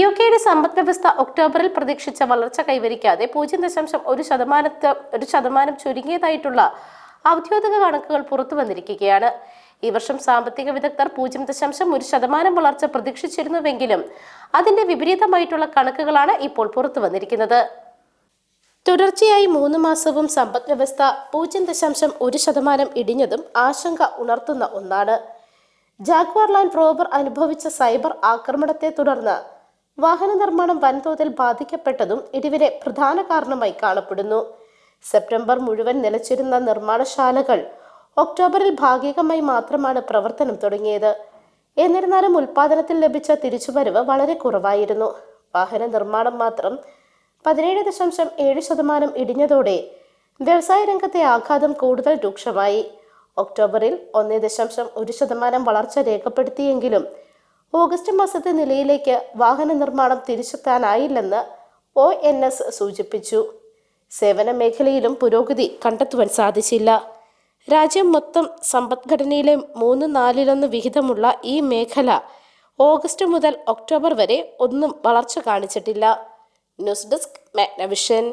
U കെയുടെ സമ്പദ് വ്യവസ്ഥ ഒക്ടോബറിൽ പ്രതീക്ഷിച്ച വളർച്ച കൈവരിക്കാതെ പൂജ്യം ദശാംശം ഒരു ശതമാനത്ത് ഒരു ശതമാനം ചുരുങ്ങിയതായിട്ടുള്ള ഔദ്യോഗിക കണക്കുകൾ പുറത്തു വന്നിരിക്കുകയാണ്. ഈ വർഷം സാമ്പത്തിക വിദഗ്ധർ പൂജ്യം ദശാംശം ഒരു ശതമാനം വളർച്ച പ്രതീക്ഷിച്ചിരുന്നുവെങ്കിലും അതിന്റെ വിപരീതമായിട്ടുള്ള കണക്കുകളാണ് ഇപ്പോൾ പുറത്തു വന്നിരിക്കുന്നത്. തുടർച്ചയായി മൂന്ന് മാസവും സമ്പദ് വ്യവസ്ഥ പൂജ്യം ദശാംശം ഒരു ശതമാനം ഇടിഞ്ഞതും ആശങ്ക ഉണർത്തുന്ന ഒന്നാണ്. ജാഗ്വാർ ലാൻഡ് റോവർ അനുഭവിച്ച സൈബർ ആക്രമണത്തെ തുടർന്ന് വാഹന നിർമ്മാണം വൻതോതിൽ ബാധിക്കപ്പെട്ടതും ഇടിവിലെ പ്രധാന കാരണമായി കാണപ്പെടുന്നു. സെപ്റ്റംബർ മുഴുവൻ നിലച്ചിരുന്ന നിർമ്മാണശാലകൾ ഒക്ടോബറിൽ ഭാഗികമായി മാത്രമാണ് പ്രവർത്തനം തുടങ്ങിയത്. എന്നിരുന്നാലും ഉൽപാദനത്തിൽ ലഭിച്ച തിരിച്ചുവരവ് വളരെ കുറവായിരുന്നു. വാഹന നിർമ്മാണം മാത്രം പതിനേഴ് ദശാംശം ഏഴ് ശതമാനം ഇടിഞ്ഞതോടെ വ്യവസായ രംഗത്തെ ആഘാതം കൂടുതൽ രൂക്ഷമായി. ഒക്ടോബറിൽ ഒന്ന് ദശാംശം ഒരു ശതമാനം വളർച്ച രേഖപ്പെടുത്തിയെങ്കിലും ഓഗസ്റ്റ് മാസത്തെ നിലയിലേക്ക് വാഹന നിർമ്മാണം തിരിച്ചെത്താനായില്ലെന്ന് ഒ എൻ എസ് സൂചിപ്പിച്ചു. സേവന മേഖലയിലും പുരോഗതി കണ്ടെത്തുവാൻ സാധിച്ചില്ല. രാജ്യം മൊത്തം സമ്പദ്ഘടനയിലെ മൂന്ന് നാലിലൊന്ന് വിഹിതമുള്ള ഈ മേഖല ഓഗസ്റ്റ് മുതൽ ഒക്ടോബർ വരെ ഒന്നും വളർച്ച കാണിച്ചിട്ടില്ല. News desk Magnavision.